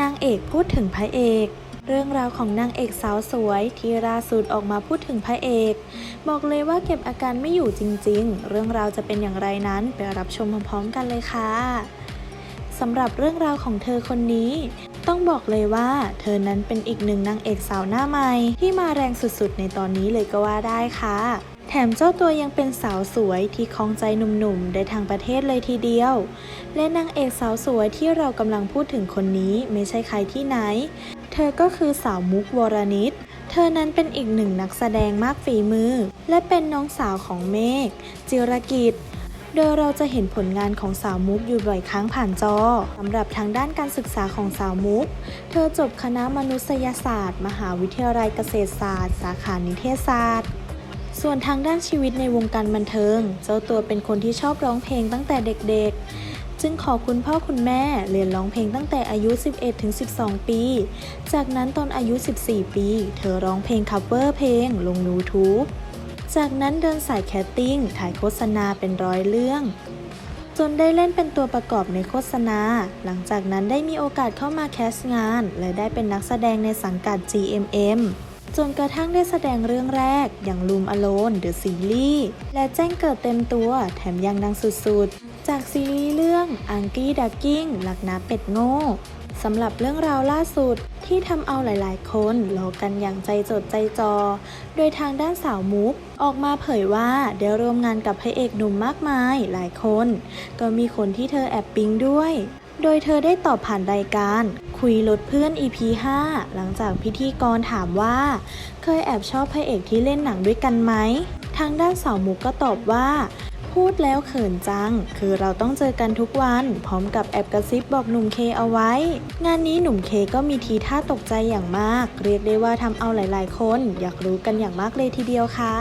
นางเอกพูดถึงพระเอก เรื่องราวของนางเอกสาวสวยที่ล่าสุดออกมาพูดถึงพระเอก บอกเลยว่าเก็บอาการไม่อยู่จริง ๆ เรื่องราวจะเป็นอย่างไรนั้นไปรับชมพร้อมๆกันเลยค่ะสำหรับเรื่องราวของเธอคนนี้ ต้องบอกเลยว่า เธอนั้นเป็นอีกหนึ่งนางเอกสาวหน้าใหม่ที่มาแรงสุดๆ ในตอนนี้เลยก็ว่าได้ค่ะ แถมเจ้าตัวยังเป็นสาวสวยที่คล้องใจหนุ่มๆ ได้ทางประเทศเลยทีเดียว และนางเอกสาวสวยที่เรากำลังพูดถึงคนนี้ไม่ใช่ใครที่ไหน เธอก็คือสาวมุกวรนิตเธอนั้นเป็นอีกหนึ่งนักแสดงมากฝีมือ และเป็นน้องสาวของเมฆจิรกิจโดยเราจะเห็นผลงานของสาวมุกอยู่บ่อยครั้งผ่านจอสำหรับทางด้านการศึกษาของสาวมุก เธอจบคณะมนุษยศาสตร์ มหาวิทยาลัยเกษตรศาสตร์ สาขานิเทศศาสตร์ ส่วนทางด้านชีวิตในวงการบันเทิง เจ้าตัวเป็นคนที่ชอบร้องเพลงตั้งแต่เด็กๆ จึงขอคุณพ่อคุณแม่เรียนร้องเพลงตั้งแต่อายุ 11-12 ปี จากนั้นตอนอายุ 14 ปี เธอร้องเพลงคัฟเวอร์เพลงลง YouTube จากนั้นเดินสายแคสติ้ง ถ่ายโฆษณาเป็นร้อยเรื่อง จนได้เล่นเป็นตัวประกอบในโฆษณา หลังจากนั้นได้มีโอกาสเข้ามาแคสงาน และได้เป็นนักแสดงในสังกัด GMM จนกระทั่งได้แสดงเรื่องแรก อย่างลูมอโลนเดอะซีรีส์และแจ้งเกิดเต็มตัวแถมยังดังสุดๆ จากซีรีส์เรื่องอังกี้ดักกิ้งหลักน้าเป็ดโง่สำหรับเรื่องราวล่าสุดที่ทำเอาหลายๆ คนรอกันอย่างใจจดใจจอ โดยทางด้านสาวมุก ออกมาเผยว่าได้ร่วมงานกับพระเอกหนุ่มมากมายหลายคน ก็มีคนที่เธอแอบปิ๊งด้วย โดยเธอได้ตอบผ่านรายการ คุยลดเพื่อน EP 5 หลังจากพิธีกรถามว่า เคยแอบชอบพระเอกที่เล่นหนังด้วยกันไหม ทางด้านสาวมุกก็ตอบว่า พูดแล้วเขินจัง คือเราต้องเจอกันทุกวัน พร้อมกับแอบกระซิบบอกหนุ่มเคเอาไว้ งานนี้หนุ่มเคก็มีทีท่าตกใจอย่างมาก เรียกได้ว่าทำเอาหลาย ๆ คน อยากรู้กันอย่างมากเลยทีเดียวค่ะ